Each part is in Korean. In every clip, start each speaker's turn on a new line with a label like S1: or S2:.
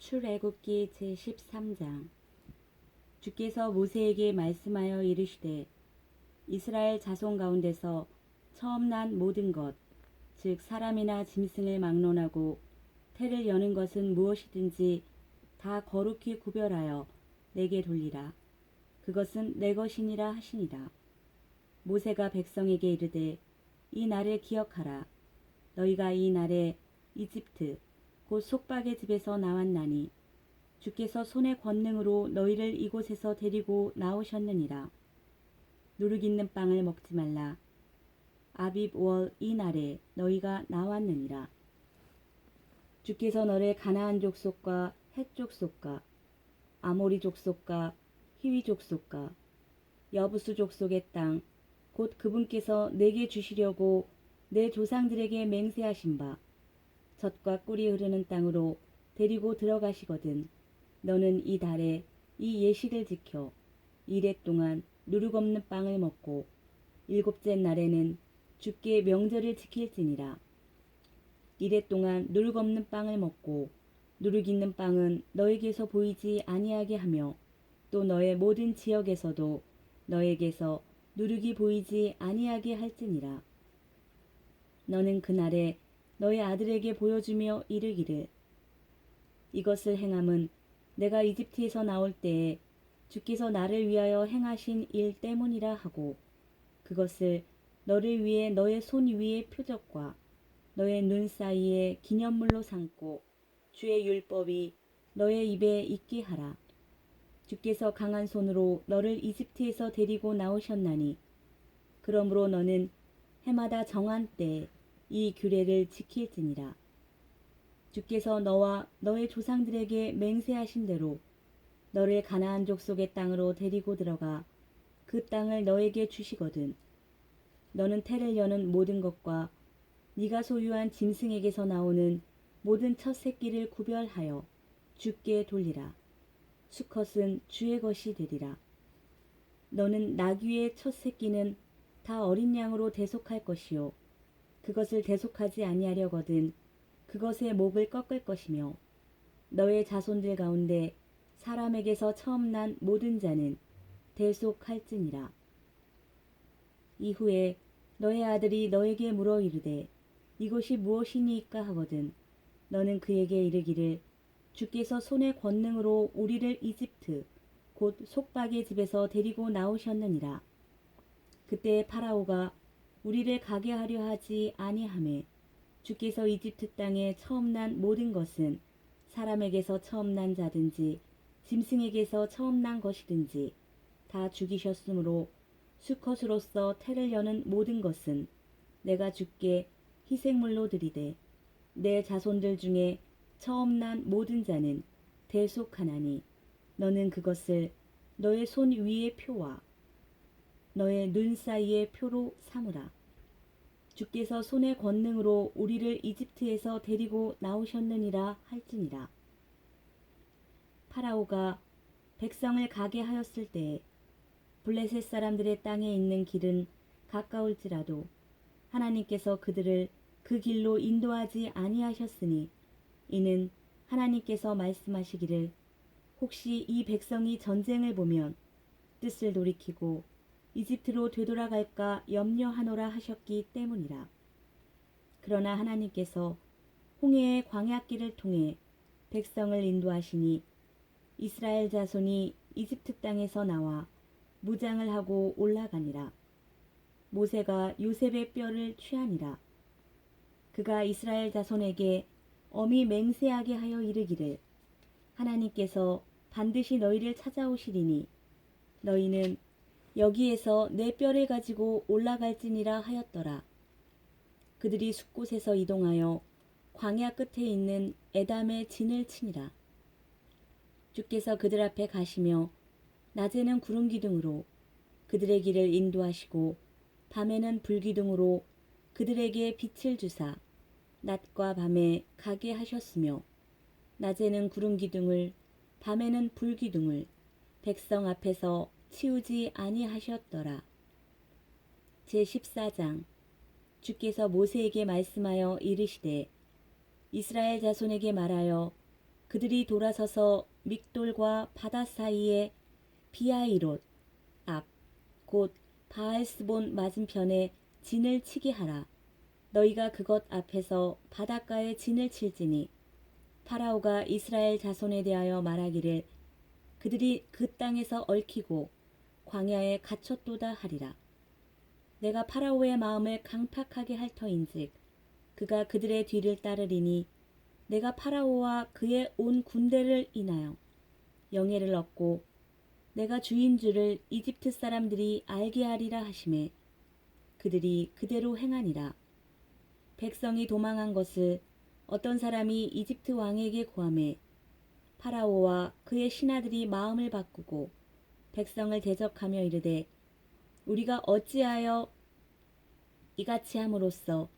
S1: 출애굽기 제13장. 주께서 모세에게 말씀하여 이르시되 이스라엘 자손 가운데서 처음 난 모든 것 즉 사람이나 짐승을 막론하고 태를 여는 것은 무엇이든지 다 거룩히 구별하여 내게 돌리라. 그것은 내 것이니라 하시니라. 모세가 백성에게 이르되 이 날을 기억하라. 너희가 이 날에 이집트 곧 속박의 집에서 나왔나니 주께서 손의 권능으로 너희를 이곳에서 데리고 나오셨느니라. 누룩 있는 빵을 먹지 말라. 아빕 월 이 날에 너희가 나왔느니라. 주께서 너를 가나안 족속과 헷 족속과 아모리 족속과 히위 족속과 여부수 족속의 땅 곧 그분께서 내게 주시려고 내 조상들에게 맹세하신 바 젖과 꿀이 흐르는 땅으로 데리고 들어가시거든. 너는 이 달에 이 예식을 지켜 이래 동안 누룩 없는 빵을 먹고 일곱째 날에는 주께 명절을 지킬지니라. 이래 동안 누룩 없는 빵을 먹고 누룩 있는 빵은 너에게서 보이지 아니하게 하며 또 너의 모든 지역에서도 너에게서 누룩이 보이지 아니하게 할지니라. 너는 그날에 너의 아들에게 보여주며 이르기를 이것을 행함은 내가 이집트에서 나올 때에 주께서 나를 위하여 행하신 일 때문이라 하고 그것을 너를 위해 너의 손 위에 표적과 너의 눈 사이에 기념물로 삼고 주의 율법이 너의 입에 있게 하라. 주께서 강한 손으로 너를 이집트에서 데리고 나오셨나니 그러므로 너는 해마다 정한 때에 이 규례를 지킬지니라. 주께서 너와 너의 조상들에게 맹세하신 대로 너를 가나안 족속의 땅으로 데리고 들어가 그 땅을 너에게 주시거든. 너는 태를 여는 모든 것과 네가 소유한 짐승에게서 나오는 모든 첫 새끼를 구별하여 주께 돌리라. 수컷은 주의 것이 되리라. 너는 나귀의 첫 새끼는 다 어린 양으로 대속할 것이요 그것을 대속하지 아니하려거든 그것의 목을 꺾을 것이며 너의 자손들 가운데 사람에게서 처음 난 모든 자는 대속할지니라. 이후에 너의 아들이 너에게 물어 이르되 이것이 무엇이니까 하거든 너는 그에게 이르기를 주께서 손의 권능으로 우리를 이집트 곧 속박의 집에서 데리고 나오셨느니라. 그때 파라오가 우리를 가게 하려 하지 아니하매 주께서 이집트 땅에 처음 난 모든 것은 사람에게서 처음 난 자든지 짐승에게서 처음 난 것이든지 다 죽이셨으므로 수컷으로서 태를 여는 모든 것은 내가 주께 희생물로 드리되 내 자손들 중에 처음 난 모든 자는 대속하나니 너는 그것을 너의 손 위의 표와 너의 눈 사이의 표로 삼으라. 주께서 손의 권능으로 우리를 이집트에서 데리고 나오셨느니라 할지니라. 파라오가 백성을 가게 하였을 때에 블레셋 사람들의 땅에 있는 길은 가까울지라도 하나님께서 그들을 그 길로 인도하지 아니하셨으니 이는 하나님께서 말씀하시기를 혹시 이 백성이 전쟁을 보면 뜻을 돌이키고 이집트로 되돌아갈까 염려하노라 하셨기 때문이라. 그러나 하나님께서 홍해의 광야길을 통해 백성을 인도하시니 이스라엘 자손이 이집트 땅에서 나와 무장을 하고 올라가니라. 모세가 요셉의 뼈를 취하니라. 그가 이스라엘 자손에게 엄히 맹세하게 하여 이르기를 하나님께서 반드시 너희를 찾아오시리니 너희는 여기에서 내 뼈를 가지고 올라갈지니라 하였더라. 그들이 숲곳에서 이동하여 광야 끝에 있는 에담의 진을 치니라. 주께서 그들 앞에 가시며 낮에는 구름 기둥으로 그들의 길을 인도하시고 밤에는 불 기둥으로 그들에게 빛을 주사 낮과 밤에 가게 하셨으며 낮에는 구름 기둥을 밤에는 불 기둥을 백성 앞에서 치우지 아니하셨더라. 제14장 주께서 모세에게 말씀하여 이르시되 이스라엘 자손에게 말하여 그들이 돌아서서 믹돌과 바다 사이에 비아이롯 앞 곧 바알스본 맞은편에 진을 치게 하라. 너희가 그것 앞에서 바닷가에 진을 칠지니 파라오가 이스라엘 자손에 대하여 말하기를 그들이 그 땅에서 얽히고 광야에 갇혔도다 하리라. 내가 파라오의 마음을 강팍하게 할 터인즉 그가 그들의 뒤를 따르리니 내가 파라오와 그의 온 군대를 인하여 영예를 얻고 내가 주인 줄을 이집트 사람들이 알게 하리라 하심에 그들이 그대로 행하니라. 백성이 도망한 것을 어떤 사람이 이집트 왕에게 고함해 파라오와 그의 신하들이 마음을 바꾸고 백성을 대적하며 이르되 우리가 어찌하여 이같이 함으로써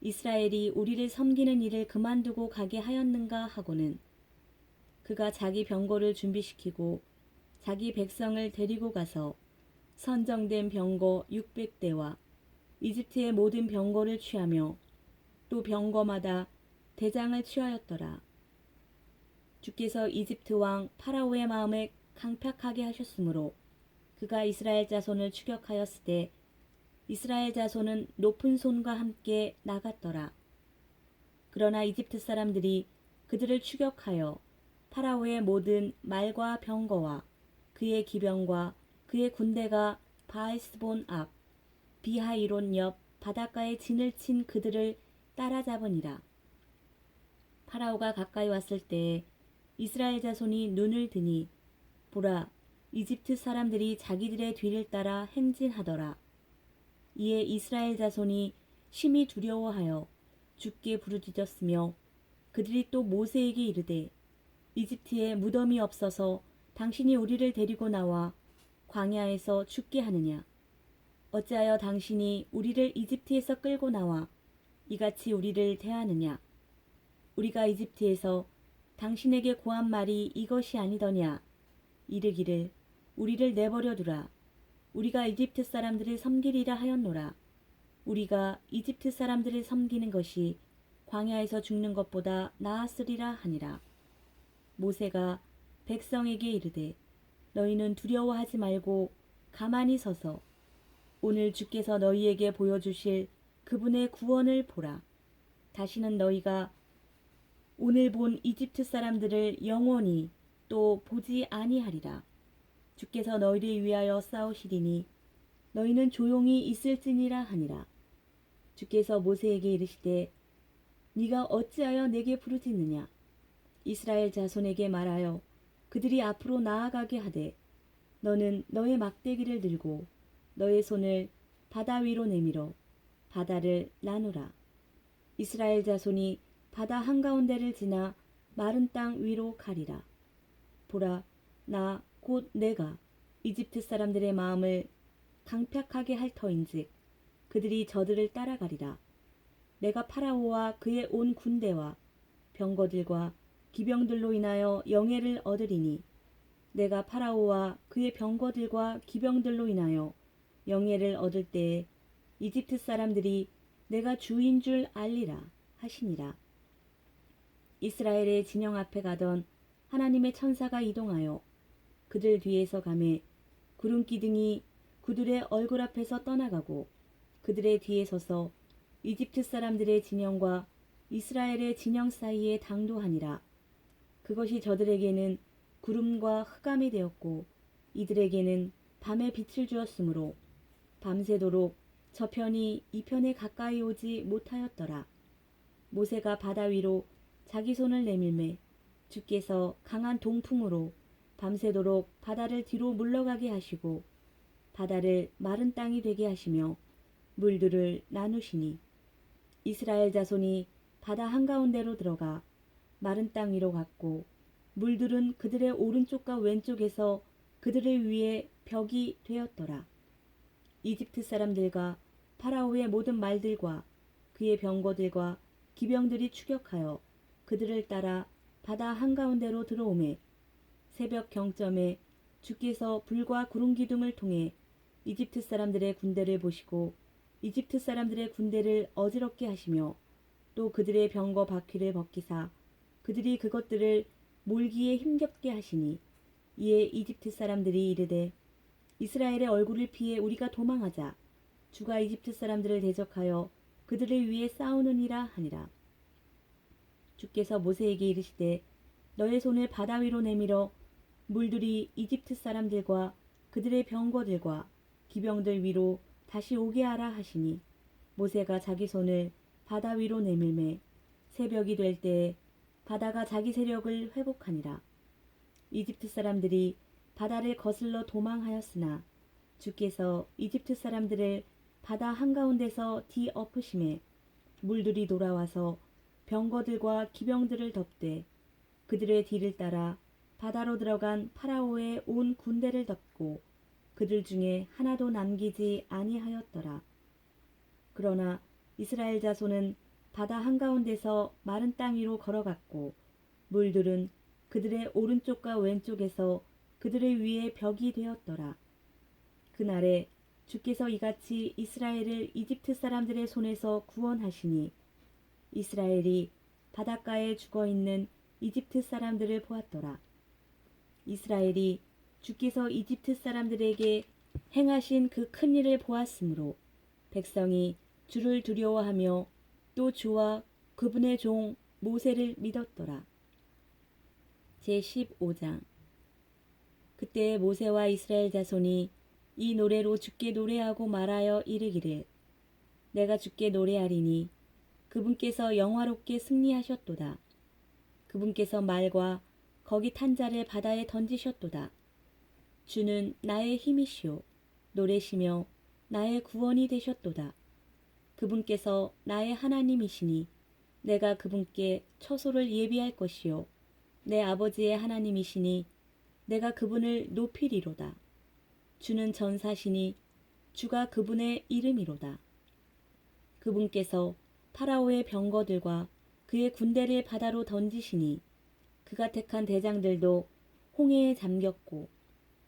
S1: 이스라엘이 우리를 섬기는 일을 그만두고 가게 하였는가 하고는 그가 자기 병거를 준비시키고 자기 백성을 데리고 가서 선정된 병거 600대와 이집트의 모든 병거를 취하며 또 병거마다 대장을 취하였더라. 주께서 이집트 왕 파라오의 마음을 강팍하게 하셨으므로 그가 이스라엘 자손을 추격하였을 때 이스라엘 자손은 높은 손과 함께 나갔더라. 그러나 이집트 사람들이 그들을 추격하여 파라오의 모든 말과 병거와 그의 기병과 그의 군대가 바알스본 앞 비하이론 옆 바닷가에 진을 친 그들을 따라잡으니라. 파라오가 가까이 왔을 때 이스라엘 자손이 눈을 드니 보라 이집트 사람들이 자기들의 뒤를 따라 행진하더라. 이에 이스라엘 자손이 심히 두려워하여 죽게 부르짖었으며 그들이 또 모세에게 이르되 이집트에 무덤이 없어서 당신이 우리를 데리고 나와 광야에서 죽게 하느냐? 어찌하여 당신이 우리를 이집트에서 끌고 나와 이같이 우리를 대하느냐? 우리가 이집트에서 당신에게 고한 말이 이것이 아니더냐 이르기를 우리를 내버려 두라. 우리가 이집트 사람들을 섬기리라 하였노라. 우리가 이집트 사람들을 섬기는 것이 광야에서 죽는 것보다 나았으리라 하니라. 모세가 백성에게 이르되 너희는 두려워하지 말고 가만히 서서 오늘 주께서 너희에게 보여주실 그분의 구원을 보라. 다시는 너희가 오늘 본 이집트 사람들을 영원히 또 보지 아니하리라. 주께서 너희를 위하여 싸우시리니 너희는 조용히 있을지니라 하니라. 주께서 모세에게 이르시되 네가 어찌하여 내게 부르짖느냐 이스라엘 자손에게 말하여 그들이 앞으로 나아가게 하되 너는 너의 막대기를 들고 너의 손을 바다 위로 내밀어 바다를 나누라. 이스라엘 자손이 바다 한가운데를 지나 마른 땅 위로 가리라. 보라, 나 곧 내가 이집트 사람들의 마음을 강팍하게 할 터인즉 그들이 저들을 따라가리라. 내가 파라오와 그의 온 군대와 병거들과 기병들로 인하여 영예를 얻으리니 내가 파라오와 그의 병거들과 기병들로 인하여 영예를 얻을 때에 이집트 사람들이 내가 주인 줄 알리라 하시니라. 이스라엘의 진영 앞에 가던 하나님의 천사가 이동하여 그들 뒤에서 가매 구름 기둥이 그들의 얼굴 앞에서 떠나가고 그들의 뒤에 서서 이집트 사람들의 진영과 이스라엘의 진영 사이에 당도하니라. 그것이 저들에게는 구름과 흑암이 되었고 이들에게는 밤에 빛을 주었으므로 밤새도록 저편이 이편에 가까이 오지 못하였더라. 모세가 바다 위로 자기 손을 내밀매 주께서 강한 동풍으로 밤새도록 바다를 뒤로 물러가게 하시고 바다를 마른 땅이 되게 하시며 물들을 나누시니 이스라엘 자손이 바다 한가운데로 들어가 마른 땅 위로 갔고 물들은 그들의 오른쪽과 왼쪽에서 그들을 위해 벽이 되었더라. 이집트 사람들과 파라오의 모든 말들과 그의 병거들과 기병들이 추격하여 그들을 따라 바다 한가운데로 들어오매 새벽 경점에 주께서 불과 구름 기둥을 통해 이집트 사람들의 군대를 보시고 이집트 사람들의 군대를 어지럽게 하시며 또 그들의 병거 바퀴를 벗기사 그들이 그것들을 몰기에 힘겹게 하시니 이에 이집트 사람들이 이르되 이스라엘의 얼굴을 피해 우리가 도망하자. 주가 이집트 사람들을 대적하여 그들을 위해 싸우느니라 하니라 주께서 모세에게 이르시되 너의 손을 바다 위로 내밀어 물들이 이집트 사람들과 그들의 병거들과 기병들 위로 다시 오게 하라 하시니 모세가 자기 손을 바다 위로 내밀매 새벽이 될 때에 바다가 자기 세력을 회복하니라. 이집트 사람들이 바다를 거슬러 도망하였으나 주께서 이집트 사람들을 바다 한가운데서 뒤엎으심에 물들이 돌아와서 병거들과 기병들을 덮되 그들의 뒤를 따라 바다로 들어간 파라오의 온 군대를 덮고 그들 중에 하나도 남기지 아니하였더라. 그러나 이스라엘 자손은 바다 한가운데서 마른 땅 위로 걸어갔고 물들은 그들의 오른쪽과 왼쪽에서 그들을 위해 벽이 되었더라. 그날에 주께서 이같이 이스라엘을 이집트 사람들의 손에서 구원하시니 이스라엘이 바닷가에 죽어 있는 이집트 사람들을 보았더라. 이스라엘이 주께서 이집트 사람들에게 행하신 그 큰 일을 보았으므로 백성이 주를 두려워하며 또 주와 그분의 종 모세를 믿었더라. 제 15장 그때 모세와 이스라엘 자손이 이 노래로 주께 노래하고 말하여 이르기를 내가 주께 노래하리니 그분께서 영화롭게 승리하셨도다. 그분께서 말과 거기 탄 자를 바다에 던지셨도다. 주는 나의 힘이시오. 노래시며 나의 구원이 되셨도다. 그분께서 나의 하나님이시니 내가 그분께 처소를 예비할 것이요. 내 아버지의 하나님이시니 내가 그분을 높이리로다. 주는 전사시니 주가 그분의 이름이로다. 그분께서 파라오의 병거들과 그의 군대를 바다로 던지시니 그가 택한 대장들도 홍해에 잠겼고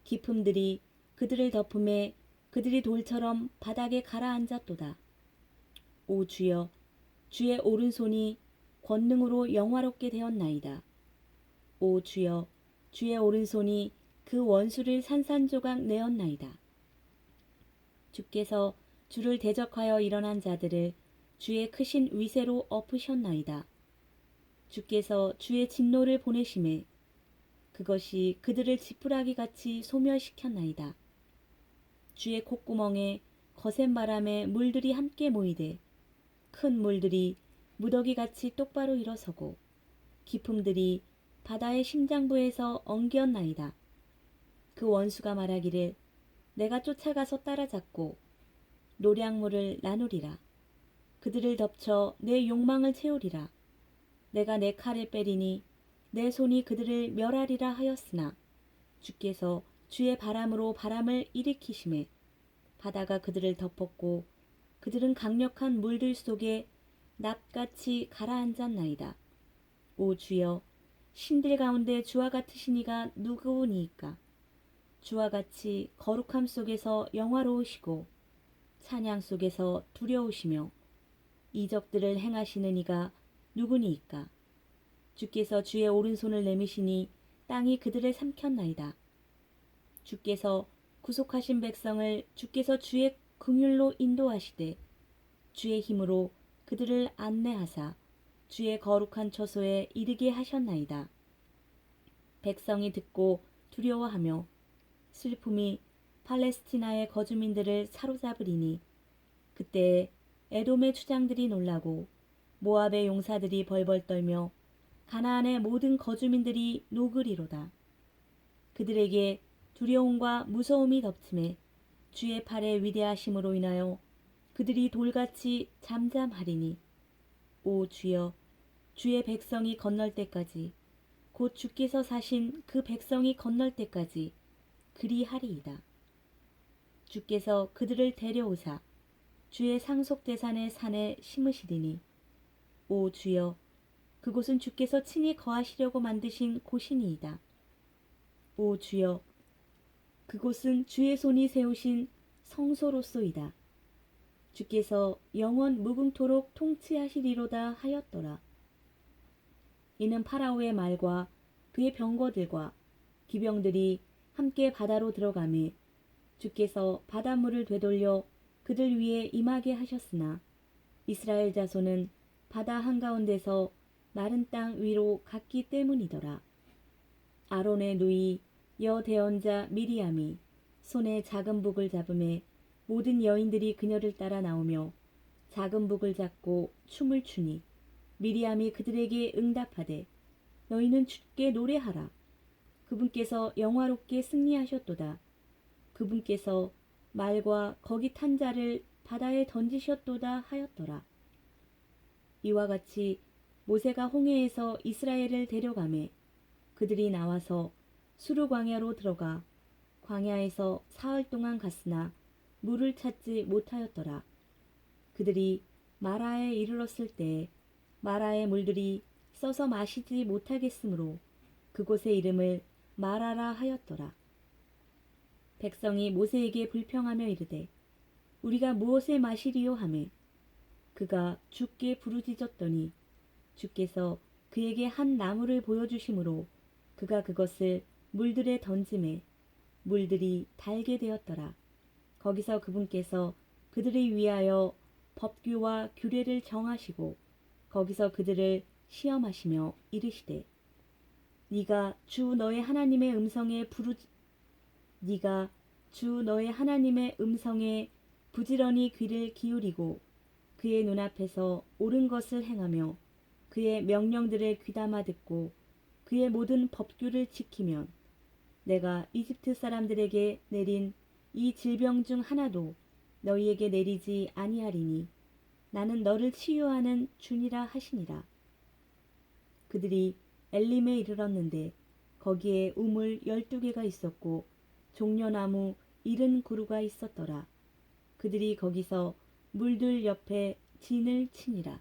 S1: 기품들이 그들을 덮음에 그들이 돌처럼 바닥에 가라앉았도다. 오 주여 주의 오른손이 권능으로 영화롭게 되었나이다. 오 주여 주의 오른손이 그 원수를 산산조각 내었나이다. 주께서 주를 대적하여 일어난 자들을 주의 크신 위세로 엎으셨나이다. 주께서 주의 진노를 보내심에 그것이 그들을 지푸라기 같이 소멸시켰나이다. 주의 콧구멍에 거센 바람에 물들이 함께 모이되 큰 물들이 무더기 같이 똑바로 일어서고 기품들이 바다의 심장부에서 엉겼나이다. 그 원수가 말하기를 내가 쫓아가서 따라잡고 노량물을 나누리라. 그들을 덮쳐 내 욕망을 채우리라. 내가 내 칼을 빼리니 내 손이 그들을 멸하리라 하였으나 주께서 주의 바람으로 바람을 일으키심에 바다가 그들을 덮었고 그들은 강력한 물들 속에 납같이 가라앉았나이다. 오 주여 신들 가운데 주와 같으신 이가 누구니이까 주와 같이 거룩함 속에서 영화로우시고 찬양 속에서 두려우시며 이적들을 행하시는 이가 누구니이까 주께서 주의 오른손을 내미시니 땅이 그들을 삼켰나이다. 주께서 구속하신 백성을 주께서 주의 긍휼로 인도하시되 주의 힘으로 그들을 안내하사 주의 거룩한 처소에 이르게 하셨나이다. 백성이 듣고 두려워하며 슬픔이 팔레스티나의 거주민들을 사로잡으리니 그때 에 돔의 추장들이 놀라고 모압의 용사들이 벌벌 떨며 가나안의 모든 거주민들이 녹으리로다. 그들에게 두려움과 무서움이 덮침에 주의 팔의 위대하심으로 인하여 그들이 돌같이 잠잠하리니 오 주여 주의 백성이 건널 때까지 곧 주께서 사신 그 백성이 건널 때까지 그리하리이다. 주께서 그들을 데려오사 주의 상속대산의 산에 심으시리니 오 주여 그곳은 주께서 친히 거하시려고 만드신 곳이니이다. 오 주여 그곳은 주의 손이 세우신 성소로소이다. 주께서 영원 무궁토록 통치하시리로다 하였더라. 이는 파라오의 말과 그의 병거들과 기병들이 함께 바다로 들어가매 주께서 바닷물을 되돌려 그들 위에 임하게 하셨으나 이스라엘 자손은 바다 한가운데서 마른 땅 위로 갔기 때문이더라. 아론의 누이 여대언자 미리암이 손에 작은 북을 잡음에 모든 여인들이 그녀를 따라 나오며 작은 북을 잡고 춤을 추니 미리암이 그들에게 응답하되 너희는 주께 노래하라. 그분께서 영화롭게 승리하셨도다. 그분께서 말과 거기 탄 자를 바다에 던지셨도다 하였더라. 이와 같이 모세가 홍해에서 이스라엘을 데려가매 그들이 나와서 수르 광야로 들어가 광야에서 사흘 동안 갔으나 물을 찾지 못하였더라. 그들이 마라에 이르렀을 때 마라의 물들이 써서 마시지 못하겠으므로 그곳의 이름을 마라라 하였더라. 백성이 모세에게 불평하며 이르되 우리가 무엇에 마시리요 하매 그가 주께 부르짖었더니 주께서 그에게 한 나무를 보여주심으로 그가 그것을 물들에 던짐에 물들이 달게 되었더라. 거기서 그분께서 그들을 위하여 법규와 규례를 정하시고 거기서 그들을 시험하시며 이르시되 네가 주 너의 하나님의 음성에 부르 네가 주 너의 하나님의 음성에 부지런히 귀를 기울이고 그의 눈앞에서 옳은 것을 행하며 그의 명령들을 귀담아 듣고 그의 모든 법규를 지키면 내가 이집트 사람들에게 내린 이 질병 중 하나도 너희에게 내리지 아니하리니 나는 너를 치유하는 주니라 하시니라. 그들이 엘림에 이르렀는데 거기에 우물 열두 개가 있었고 종려나무 이른 그루가 있었더라. 그들이 거기서 물들 옆에 진을 치니라.